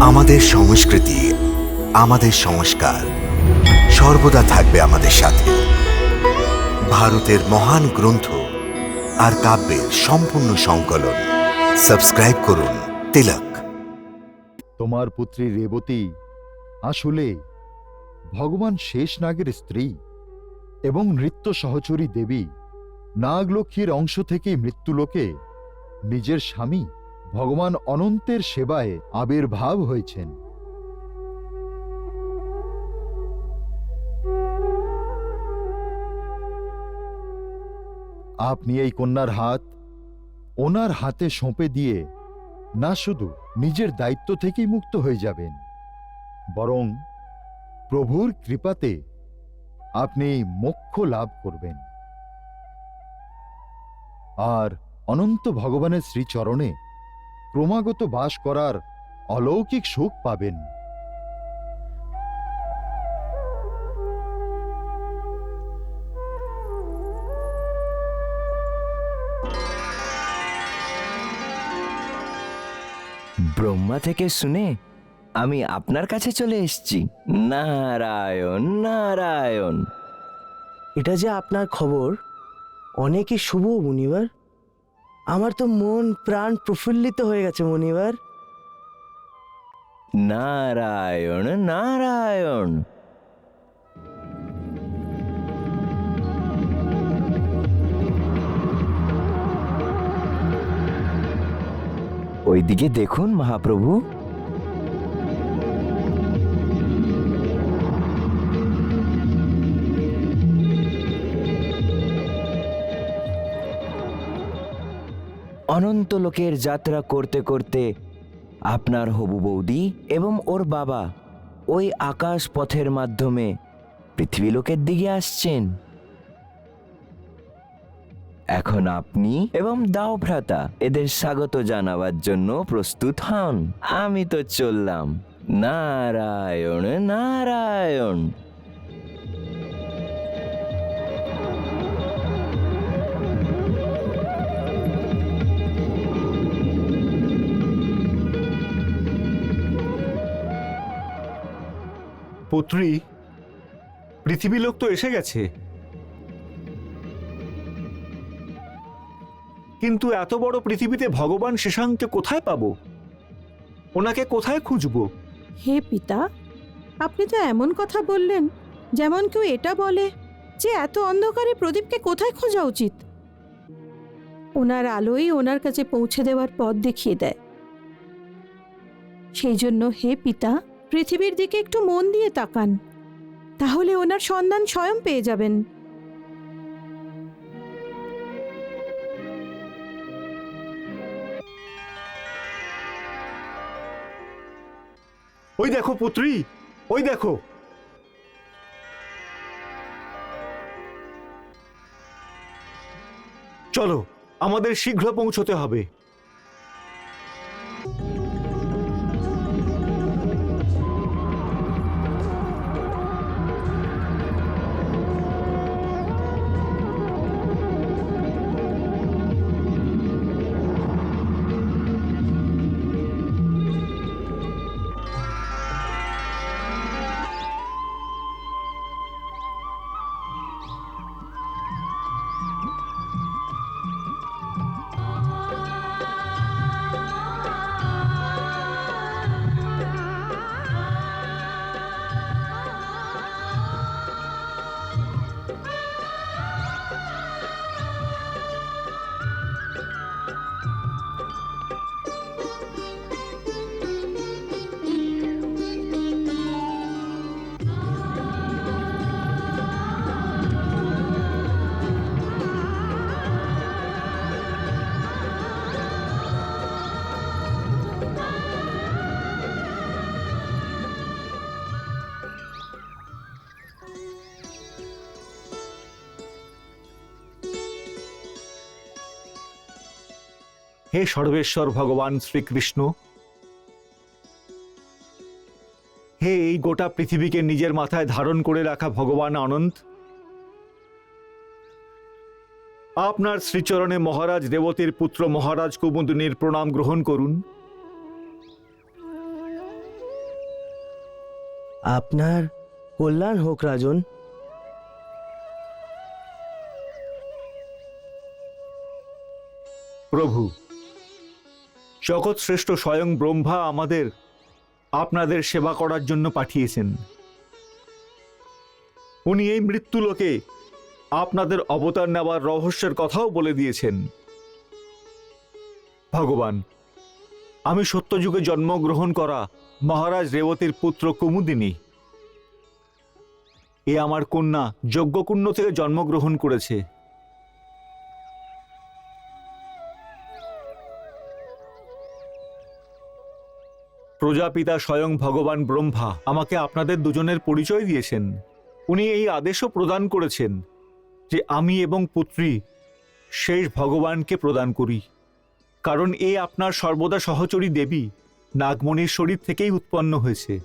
আমাদের সংস্কৃতি, আমাদের সংস্কার সর্বদা থাকবে আমাদের সাথে। ভারতের মহান গ্রন্থ আর কাব্যের সম্পূর্ণ সংকলন। সাবস্ক্রাইব করুন তিলক। তোমার পুত্রী রেবতী আসলে ভগবান শেষ নাগের স্ত্রী এবং নৃত্য সহচরী দেবী। নাগলক্ষ্মীর অংশ থেকেই মৃত্যুলোকে নিজের স্বামী ভগবান অনন্তের সেবায় আবির্ভাব হয়েছেন। আপনি এই কন্যার হাত ওনার হাতে সঁপে দিয়ে না শুধু নিজের দায়িত্ব থেকেই মুক্ত হয়ে যাবেন, বরং প্রভুর কৃপাতে আপনি মোক্ষ লাভ করবেন। আর অনন্ত ভগবানের শ্রীচরণে ক্রমাগত বাস করার অলৌকিক সুখ পাবেন। ব্রহ্মা থেকে শুনে আমি আপনার কাছে চলে এসছি। নারায়ণ নারায়ণ। এটা যে আপনার খবর, অনেকই শুভ, মুনিবার। আমার তো মন প্রাণ প্রফুল্লিত হয়ে গেছে মনিবার নারায়ণ নারায়ণ। ওইদিকে দেখুন মহাপ্রভু। অনন্ত লোকের যাত্রা করতে করতে আপনার হবু বৌদি এবং ওর বাবা ওই আকাশ পথের মাধ্যমে পৃথিবীলোকের দিকে আসছেন। এখন আপনি এবং দাও ভ্রাতা এদের স্বাগত জানাবার জন্য প্রস্তুত হন। আমি তো চললাম। নারায়ণ নারায়ণ। পুত্রী পৃথিবী লোক তো এসে গেছে। কিন্তু এত বড় পৃথিবীতে ভগবান শেষাঙ্ককে কোথায় পাবো? ওনাকে কোথায় খুঁজবো? হে পিতা, আপনি তো এমন কথা বললেন, যেমন কেউ এটা বলে যে এত অন্ধকারে প্রদীপকে কোথায় খোঁজা উচিত? ওনার আলোই ওনার কাছে পৌঁছে দেওয়ার পথ দেখিয়ে দেয়। সেই জন্য হে পিতা পৃথিবীর দিকে একটু মন দিয়ে তাকান। তাহলে ওনার সন্ধান স্বয়ং পেয়ে যাবেন। ওই দেখো পুত্রী, ওই দেখো। চলো, আমাদের শীঘ্র পৌঁছতে হবে। হে সর্বেশ্বর ভগবান শ্রীকৃষ্ণ হে এই গোটা পৃথিবীকে নিজের মাথায় ধারণ করে রাখা ভগবান আনন্দ আপনার শ্রীচরণে মহারাজ দেবতীর পুত্র মহারাজ কুমুদিনীর প্রণাম গ্রহণ করুন। আপনার কল্যাণ হোক রাজন। প্রভু জগৎ শ্রেষ্ঠ স্বয়ং ব্রহ্মা আমাদের আপনাদের সেবা করার জন্য পাঠিয়েছেন। উনি এই মৃত্যুলোকে আপনাদের অবতার নেওয়ার রহস্যের কথাও বলে দিয়েছেন। ভগবান, আমি সত্যযুগে জন্মগ্রহণ করা মহারাজ রেবতীর পুত্র কুমুদিনী। এ আমার কন্যা যজ্ঞকুণ্ড থেকে জন্মগ্রহণ করেছে। প্রজাপিতা স্বয়ং ভগবান ব্রহ্মা আমাকে আপনাদের দুজনের পরিচয় দিয়েছেন। উনি এই আদেশও প্রদান করেছেন যে আমি এবং পুত্রী শেষ ভগবানকে প্রদান করি। কারণ এ আপনার সর্বদা সহচরী দেবী নাগমণির শরীর থেকেই উৎপন্ন হয়েছে।